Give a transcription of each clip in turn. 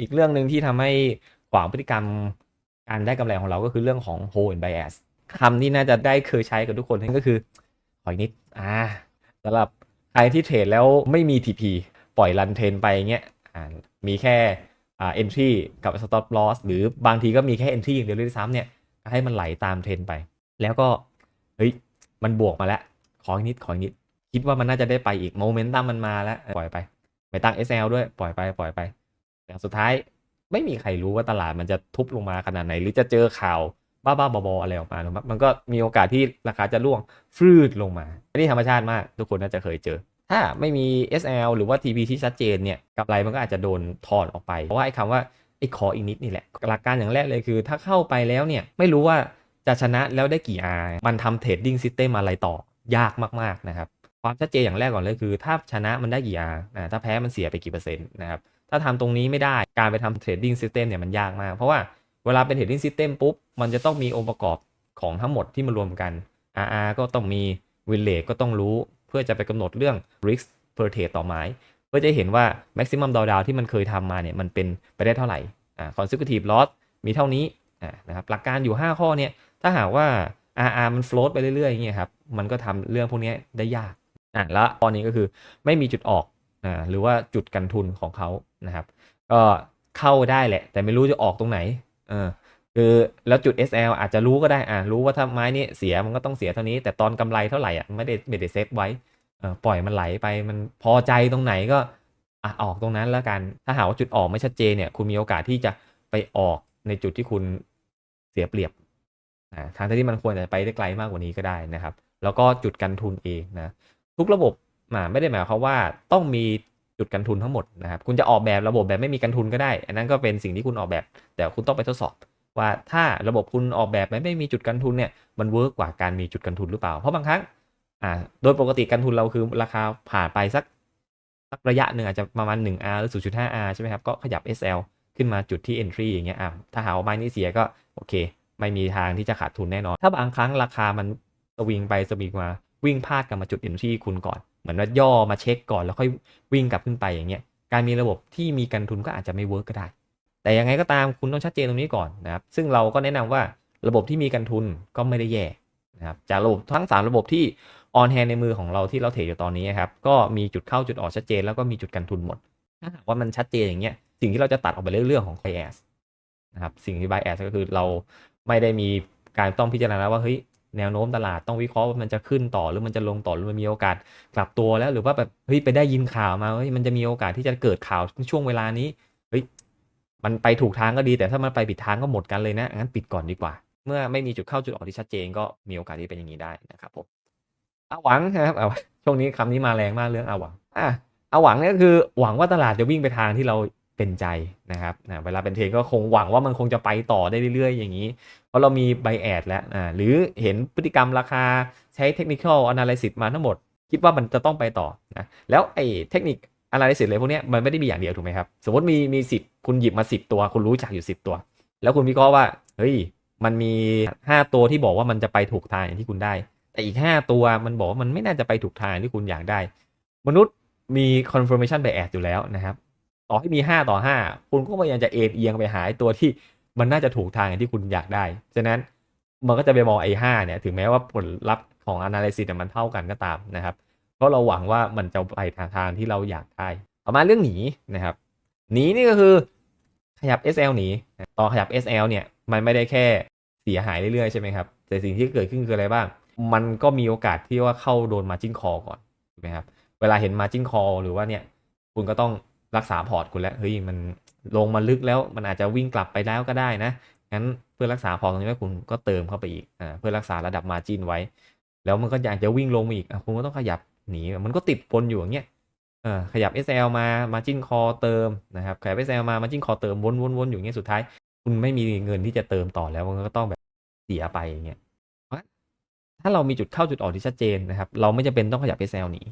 อีกเรื่องหนึ่งที่ทำให้ขวางพฤติกรรมการได้กำไรของเราก็คือเรื่องของ hold and bias คำที่น่าจะได้เคยใช้กับทุกคนนั่นก็คือขออีกนิดอ่าสำหรับใครที่เทรดแล้วไม่มี TP ปล่อยรันเทรนไปเงี้ยมีแค่อ่า entry กับ stop loss หรือบางทีก็มีแค่ entry อย่างเดียวด้วยซ้ำเนี่ยให้มันไหลตามเทรนไป แล้วก็เฮ้ยมันบวกมาแล้ว ขออีกนิดขออีกนิด คิดว่ามันน่าจะได้ไปอีกโมเมนตัมมันมาแล้ว ปล่อยไป ไปตั้ง SL ด้วยปล่อยไปปล่อยไป สุดท้ายไม่มีใครรู้ว่าตลาดมันจะทุบลงมาขนาดไหน หรือจะเจอข่าวบ้าๆบอๆอะไรออกมานะครับมันก็มีโอกาสที่ราคาจะร่วงฟืดลงมา อันนี้ธรรมชาติมาก ทุกคนน่าจะเคยเจอ ถ้าไม่มี SL หรือว่า TP ที่ชัดเจนเนี่ยกำไรมันก็อาจจะโดนถอนออกไป เพราะว่าไอ้คำว่าไอ้ขออีกนิดนี่แหละ หลักการอย่างแรกเลยคือ ถ้าเข้าไปแล้วเนี่ยไม่รู้ว่าจะชนะแล้วได้กี่ R มันทำเทรดดิ้งซิสเต็มอะไรต่อยากมากๆนะครับ ความชัดเจนอย่างแรกก่อนเลยคือ ถ้าชนะมันได้กี่ R นะถ้าแพ้มันเสียไปกี่เปอร์เซ็นต์นะครับ ถ้าทำตรงนี้ไม่ได้การไปทำเทรดดิ้งซิสเต็มเนี่ยมันยากมาก เพราะว่าเวลาเป็นเทรดดิ้งซิสเต็มปุ๊บ มันจะต้องมีองค์ประกอบของทั้งหมดที่มารวมกัน RR ก็ต้องมีวินเลก็ต้องรู้ เพื่อจะไปกำหนดเรื่อง risk per trade ต่อไม้เพื่อจะเห็นว่า maximum drawdown ที่มันเคยทำมาเนี่ยมันเป็นไปได้เท่าไหร่อ่า consecutive loss มีเท่านี้อ่านะครับหลักการอยู่ 5 ข้อเนี่ยถ้าหากว่า RR มัน float ไปเรื่อยๆอย่างเงี้ยครับมันก็ทำเรื่องพวกนี้ได้ยากอ่าแล้วตอนนี้ก็คือไม่มีจุดออกอ่าหรือว่าจุดกันทุนของเขา นะครับ ก็เข้าได้แหละ แต่ไม่รู้จะออกตรงไหน เออ คือแล้วจุด SL อาจจะรู้ก็ได้อ่ารู้ว่าถ้าไม้นี้เสียมันก็ต้องเสียเท่านี้ แต่ตอนกำไรเท่าไหร่อะไม่ได้ไม่ได้เซตไว้เออปล่อยมันไหลไปมันพอใจตรงไหนก็อะออกตรงนั้นแล้วกันถ้าหาว่าจุดออกไม่ชัดเจนเนี่ย คุณมีโอกาสที่จะไปออกในจุดที่คุณเสียเปรียบอ่าทางที่มันควรจะไปได้ไกลมากกว่านี้ก็ได้นะครับ แล้วก็จุดกันทุนเองนะทุกระบบอ่าไม่ได้หมายความว่าต้องมี จุดกันทุนทั้งหมดนะครับ คุณจะออกแบบระบบแบบไม่มีกันทุนก็ได้ อันนั้นก็เป็นสิ่งที่คุณออกแบบ แต่คุณต้องไปทดสอบ ว่าถ้าระบบคุณออกแบบไม่มีจุดกันทุนเนี่ย มันเวิร์กกว่าการมีจุดกันทุนหรือเปล่า เพราะบางครั้ง อ่า โดยปกติกันทุนเราคือราคาผ่านไปสักสักระยะหนึ่งอาจจะประมาณ 1R หรือ 0.5R ใช่ไหมครับ ก็ขยับ SL ขึ้นมาจุดที่ entry อย่างเงี้ย อ่าถ้าหาว่าไม้นี้เสียก็โอเค ไม่มีทางที่จะขาดทุนแน่นอน ถ้าบางครั้งราคามันสวิงไปสวิงมา วิ่งพลาดกับมาจุด entry คุณก่อน มือนว่าย่อมาเช็คก่อนแล้วค่อยวิ่งกลับขึ้นไปอย่างเงี้ยการมีระบบที่มีกันทุนก็อาจจะไม่เวิร์กก็ได้ แต่ยังไงก็ตามคุณต้องชัดเจนตรงนี้ก่อนนะครับ ซึ่งเราก็แนะนำว่าระบบที่มีกันทุนก็ไม่ได้แย่นะครับ จากระบบทั้ง 3 ระบบที่ออนแฮนในมือของเราที่เราเทรดอยู่ตอนนี้ครับ ก็มีจุดเข้าจุดออกชัดเจนแล้วก็มีจุดกันทุนหมด ถ้าหากว่ามันชัดเจนอย่างเงี้ย สิ่งที่เราจะตัดออกไปเรื่องของ bias นะครับ สิ่งที่ bias ก็คือเราไม่ได้มีการต้องพิจารณาว่าเฮ้ย แนวโน้มตลาดต้องวิเคราะห์ว่ามันจะขึ้นต่อหรือมันจะลงต่อหรือมันมีโอกาสกลับตัวแล้วหรือว่าแบบเฮ้ยไปได้ยินข่าวมาเฮ้ยมันจะมีโอกาสที่จะเกิดข่าวช่วงเวลานี้เฮ้ยมันไปถูกทางก็ดี แต่ถ้ามันไปผิดทางก็หมดกันเลยนะงั้นปิดก่อนดีกว่า เมื่อไม่มีจุดเข้าจุดออกที่ชัดเจนก็มีโอกาสที่เป็นอย่างนี้ได้นะครับผมอาหวังนะครับเอาช่วงนี้คำนี้มาแรงมากเรื่องอาหวังอะอาหวังเนี่ยก็คือหวังว่าตลาดจะวิ่งไปทางที่เรา เป็นใจนะครับนะเวลาเป็นเทรนก็คงหวังว่ามันคงจะไปต่อได้เรื่อยๆ อย่างนี้ เพราะเรามีไบแอดแล้วอ่าหรือเห็นพฤติกรรมราคาใช้เทคนิคอล analysis มาทั้งหมด คิดว่ามันจะต้องไปต่อนะแล้วไอ้เทคนิค analysis เลยพวกนี้มันไม่ได้มีอย่างเดียวถูกไหมครับ สมมติมีมีสิบคุณหยิบมาสิบตัว คุณรู้จักอยู่สิบตัว แล้วคุณวิเคราะห์ว่าเฮ้ยมันมีห้าตัวที่บอกว่ามันจะไปถูกทางอย่างที่คุณได้ แต่อีกห้าตัวมันบอกว่ามันไม่น่าจะไปถูกทางที่คุณอยากได้ มนุษย์มี confirmation bias อยู่แล้วนะครับ ต่อให้มี5ต่อ5คุณก็พยายามจะเอ็นเอียงไปหาไอ้ตัวที่มันน่าจะถูกทางอย่างที่คุณอยากได้ ฉะนั้นมันก็จะไปมองไอ้ห้าเนี่ยถึงแม้ว่าผลลัพธ์ของ analysis เนี่ยมันเท่ากันก็ตามนะครับ เพราะเราหวังว่ามันจะไปทางทางที่เราอยากได้ต่อมาเรื่องหนีนะครับหนีนี่ก็คือขยับ SL หนีต่อขยับ SL เนี่ยมันไม่ได้แค่เสียหายเรื่อยๆใช่ไหมครับแต่สิ่งที่เกิดขึ้นคืออะไรบ้าง มันก็มีโอกาสที่ว่าเข้าโดน margin call ก่อนถูกไหมครับเวลาเห็น margin call หรือว่าเนี่ยคุณก็ต้อง รักษาพอร์ตคุณแล้วเฮ้ยมันลงมาลึกแล้วมันอาจจะวิ่งกลับไปแล้วก็ได้นะงั้นเพื่อรักษาพอร์ตตรงนี้คุณก็เติมเข้าไปอีกอ่าเพื่อรักษาระดับ margin ไว้ แล้วมันก็อยากจะวิ่งลงมาอีกอะคุณก็ต้องขยับหนีมันก็ติดปนอยู่อย่างเงี้ยเออขยับ SL มา margin call เติมนะครับขยับ SL มา margin call เติมวนๆๆอยู่อย่างเงี้ยสุดท้าย คุณไม่มีเงินที่จะเติมต่อแล้วมันก็ต้องแบบเสียไปอย่างเงี้ยถ้าเรามีจุดเข้าจุดออกที่ชัดเจนนะครับ เราไม่จำเป็นต้องขยับ SL หนี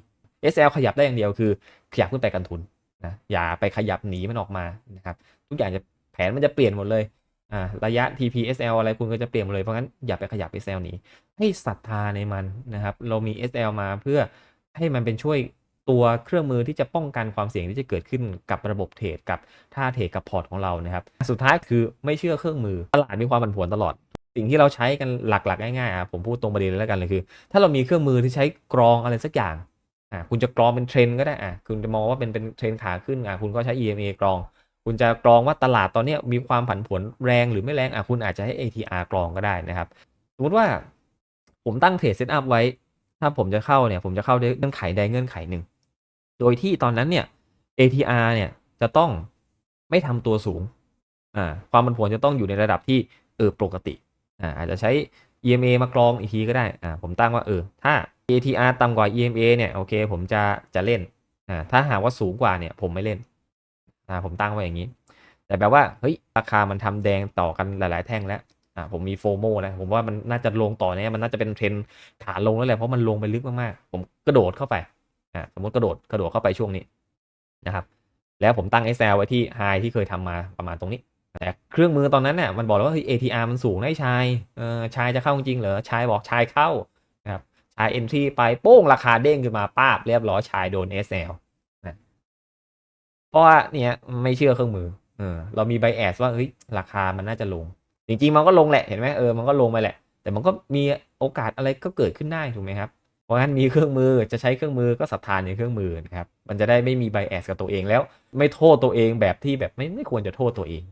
SL ขยับได้อย่างเดียวคือ ขยับขึ้นไปกันทุน นะอย่าไปขยับหนีมันออกมานะครับทุกอย่างจะแผนมันจะเปลี่ยนหมดเลยอ่าระยะ TP SL อะไรคุณก็จะเปลี่ยนหมดเลยเพราะงั้นอย่าไปขยับ SL หนีให้ศรัทธาในมันนะครับเรามี SL มาเพื่อให้มันเป็นช่วยตัวเครื่องมือที่จะป้องกันความเสี่ยงที่จะเกิดขึ้นกับระบบเทรดกับท่าเทรดกับพอร์ตของเรานะครับ สุดท้ายคือไม่เชื่อเครื่องมือตลาดมีความผันผวนตลอด สิ่งที่เราใช้กันหลักๆ ง่ายๆอะผมพูดตรงประเด็นเลยแล้วกันเลยคือ ถ้าเรามีเครื่องมือที่ใช้กรองอะไรสักอย่าง อะคุณจะกรองเป็นเทรนก็ได้อะคุณจะมองว่าเป็นเป็นเทรนขาขึ้นอะคุณก็ใช้ EMA กรอง คุณจะกรองว่าตลาดตอนนี้มีความผันผวนแรงหรือไม่แรงอะคุณอาจจะให้ ATR กรองก็ได้นะครับสมมติว่าผมตั้งเทรดเซตอัพไว้ ถ้าผมจะเข้าเนี่ย ผมจะเข้าด้วยเงื่อนไขใดเงื่อนไขหนึ่ง โดยที่ตอนนั้นเนี่ย ATR เนี่ยจะต้องไม่ทำตัวสูงอ่าความผันผวนจะต้องอยู่ในระดับที่เออปกติอ่าอาจจะใช้ EMA มากรองอีกทีก็ได้อ่าผมตั้งว่าเออถ้า ATR ต่ำกว่า EMA เนี่ยโอเคผมจะจะเล่นอ่าถ้าหากว่าสูงกว่าเนี่ยผมไม่เล่นอ่าผมตั้งไว้อย่างนี้ แต่แบบว่าเฮ้ยราคามันทำแดงต่อกันหลาย ๆ แท่งแล้วอ่าผมมีโฟโมแล้วผมว่ามันน่าจะลงต่อเนี่ยมันน่าจะเป็นเทรนขาลงแล้วแหละเพราะมันลงไปลึกมากๆผมกระโดดเข้าไปอ่าสมมติกระโดดกระโดดเข้าไปช่วงนี้นะครับแล้วผมตั้ง SL ไว้ที่ High ที่เคยทำมาประมาณตรงนี้ แต่เครื่องมือตอนนั้นเนี่ยมันบอกแล้วว่าเฮ้ย ATR มันสูงไอ้ชายเออชายจะเข้าจริงเหรอชายบอกชายเข้านะครับชาย entry ไปโป้งราคาเด้งขึ้นมาป้าบเรียบร้อยชายโดน SL นะเพราะว่าเนี่ยไม่เชื่อเครื่องมือเออเรามี bias ว่าเฮ้ยราคามันน่าจะลง จริงๆมันก็ลงแหละเห็นไหมเออมันก็ลงไปแหละ แต่มันก็มีโอกาสอะไรก็เกิดขึ้นได้ถูกไหมครับเพราะฉะนั้นมีเครื่องมือจะใช้เครื่องมือก็ศรัทธานในเครื่องมือนะครับมันจะได้ไม่มีไบแอสกับตัวเองแล้ว ไม่โทษตัวเองแบบที่แบบไม่ไม่ควรจะโทษตัวเอง